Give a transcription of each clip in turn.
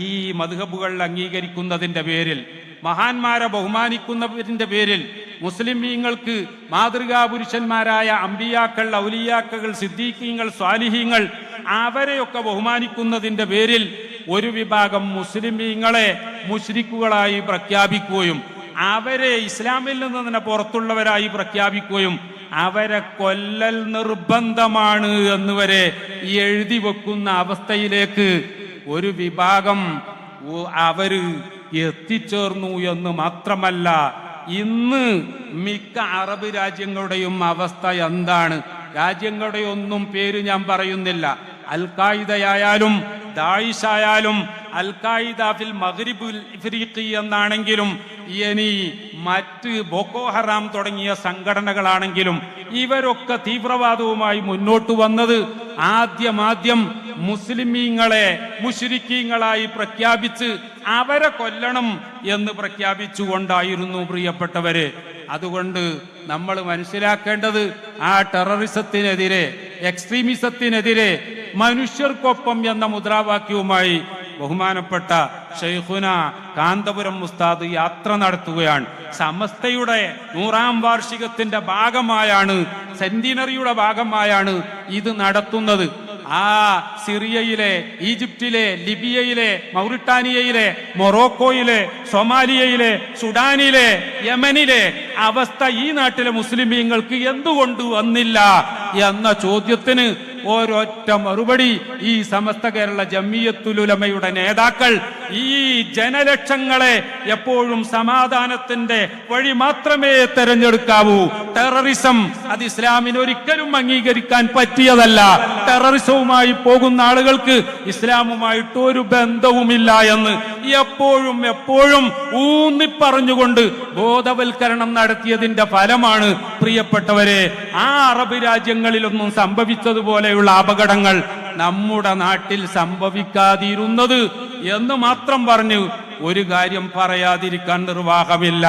ഈ മധുഹബുകൾ അംഗീകരിക്കുന്നതിന്റെ പേരിൽ മഹാന്മാരെ ബഹുമാനിക്കുന്നതിന്റെ പേരിൽ മുസ്ലിമീങ്ങൾക്ക് മാതൃകാ പുരുഷന്മാരായ അമ്പിയാക്കൾ ഔലിയാക്കകൾ സിദ്ദീഖീങ്ങൾ സ്വാലിഹീങ്ങൾ അവരെയൊക്കെ ബഹുമാനിക്കുന്നതിന്റെ പേരിൽ ഒരു വിഭാഗം മുസ്ലിമീങ്ങളെ മുഷ്രിക്കുകളായി പ്രഖ്യാപിക്കുകയും അവരെ ഇസ്ലാമിൽ നിന്ന് തന്നെ പുറത്തുള്ളവരായി പ്രഖ്യാപിക്കുകയും അവരെ കൊല്ലൽ നിർബന്ധമാണ് എന്ന് വരെ എഴുതി വെക്കുന്ന അവസ്ഥയിലേക്ക് ഒരു വിഭാഗം അവർ എത്തിച്ചേർന്നു എന്ന് മാത്രമല്ല ഇന്ന് മിക്ക അറബ് രാജ്യങ്ങളുടെയും അവസ്ഥ എന്താണ്? രാജ്യങ്ങളുടെ ഒന്നും പേര് ഞാൻ പറയുന്നില്ല. അൽ ഖായിദയായാലും ദായിഷ് ആയാലും അൽ ഖായിദ ഫിൽ മഗ്രിബുൽ ഇഫ്രീഖി എന്നാണെങ്കിലും ഇനി മറ്റ് ബോക്കോ ഹറാം തുടങ്ങിയ സംഘടനകളാണെങ്കിലും ഇവരൊക്കെ തീവ്രവാദവുമായി മുന്നോട്ട് വന്നത് ആദ്യമാദ്യം മുസ്ലിമീങ്ങളെ മുഷിരിക്കീങ്ങളായി പ്രഖ്യാപിച്ച് അവരെ കൊല്ലണം എന്ന് പ്രഖ്യാപിച്ചുകൊണ്ടായിരുന്നു പ്രിയപ്പെട്ടവര്. അതുകൊണ്ട് നമ്മൾ മനസ്സിലാക്കേണ്ടത് ആ ടെററിസത്തിനെതിരെ എക്സ്ട്രീമിസത്തിനെതിരെ മനുഷ്യർക്കൊപ്പം എന്ന മുദ്രാവാക്യവുമായി ബഹുമാനപ്പെട്ട ഷെയ്ഖുന കാന്തപുരം മുസ്താദ് യാത്ര നടത്തുകയാണ്. സമസ്തയുടെ നൂറാം വാർഷികത്തിന്റെ ഭാഗമായാണ് സെന്റിനറിയുടെ ഭാഗമായാണ് ഇത് നടത്തുന്നത്. ആ സിറിയയിലെ ഈജിപ്തിലെ ലിബിയയിലെ മൗറിട്ടാനിയയിലെ മൊറോക്കോയിലെ സൊമാലിയയിലെ സുഡാനിലെ യമനിലെ അവസ്ഥ ഈ നാട്ടിലെ മുസ്ലിമീങ്ങൾക്ക് എന്തുകൊണ്ട് വന്നില്ല എന്ന ചോദ്യത്തിന് ഒരൊറ്റ മറുപടി ഈ സമസ്ത കേരള ജമ്മിയത്തുലുലമയുടെ നേതാക്കൾ ഈ ജനലക്ഷങ്ങളെ എപ്പോഴും സമാധാനത്തിന്റെ വഴി മാത്രമേ തെരഞ്ഞെടുക്കാവൂ. ടെററിസം അത് ഇസ്ലാമിന് ഒരിക്കലും അംഗീകരിക്കാൻ പറ്റിയതല്ല. ടെററിസവുമായി പോകുന്ന ആളുകൾക്ക് ഇസ്ലാമുമായിട്ട് ഒരു ബന്ധവുമില്ല എന്ന് എപ്പോഴും എപ്പോഴും ഊന്നി പറഞ്ഞുകൊണ്ട് ബോധവൽക്കരണം നടത്തിയതിന്റെ ഫലമാണ് പ്രിയപ്പെട്ടവരെ ആ അറബ് രാജ്യങ്ങളിലൊന്നും സംഭവിച്ചതുപോലെയുള്ള അപകടങ്ങൾ നമ്മുടെ നാട്ടിൽ സംഭവിക്കാതിരുന്നത് എന്ന് മാത്രം പറഞ്ഞു. ഒരു കാര്യം പറയാതിരിക്കാൻ നിർവാഹമില്ല.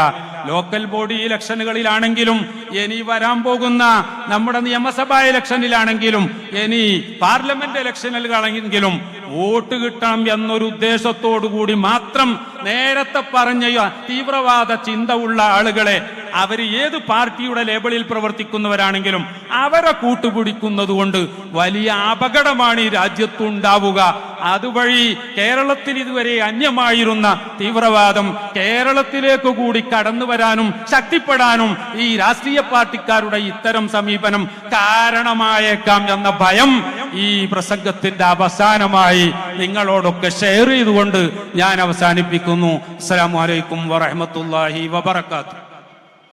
ലോക്കൽ ബോഡി ഇലക്ഷനുകളിലാണെങ്കിലും ഇനി വരാൻ പോകുന്ന നമ്മുടെ നിയമസഭാ ഇലക്ഷനിലാണെങ്കിലും ഇനി പാർലമെന്റ് ഇലക്ഷനുകളാണെങ്കിലും വോട്ട് കിട്ടാം എന്നൊരു ഉദ്ദേശത്തോടു കൂടി മാത്രം നേരത്തെ പറഞ്ഞ തീവ്രവാദ ചിന്ത ഉള്ള ആളുകളെ അവർ ഏത് പാർട്ടിയുടെ ലേബിളിൽ പ്രവർത്തിക്കുന്നവരാണെങ്കിലും അവരെ കൂട്ടുപിടിക്കുന്നത് കൊണ്ട് വലിയ അപകടമാണ് ഈ രാജ്യത്തുണ്ടാവുക. അതുവഴി കേരളത്തിൽ ഇതുവരെ അന്യമായിരുന്ന തീവ്രവാദം കേരളത്തിലേക്ക് കൂടി കടന്നു വരാനും ശക്തിപ്പെടാനും ഈ രാഷ്ട്രീയ പാർട്ടിക്കാരുടെ ഇത്തരം സമീപനം കാരണമായേക്കാം എന്ന ഭയം ഈ പ്രസംഗത്തിന്റെ അവസാനമായി നിങ്ങളോടൊക്കെ ഷെയർ ചെയ്തുകൊണ്ട് ഞാൻ അവസാനിപ്പിക്കുന്നു. അസ്സലാമു അലൈക്കും വറഹ്മത്തുള്ളാഹി വബറകാതുഹു.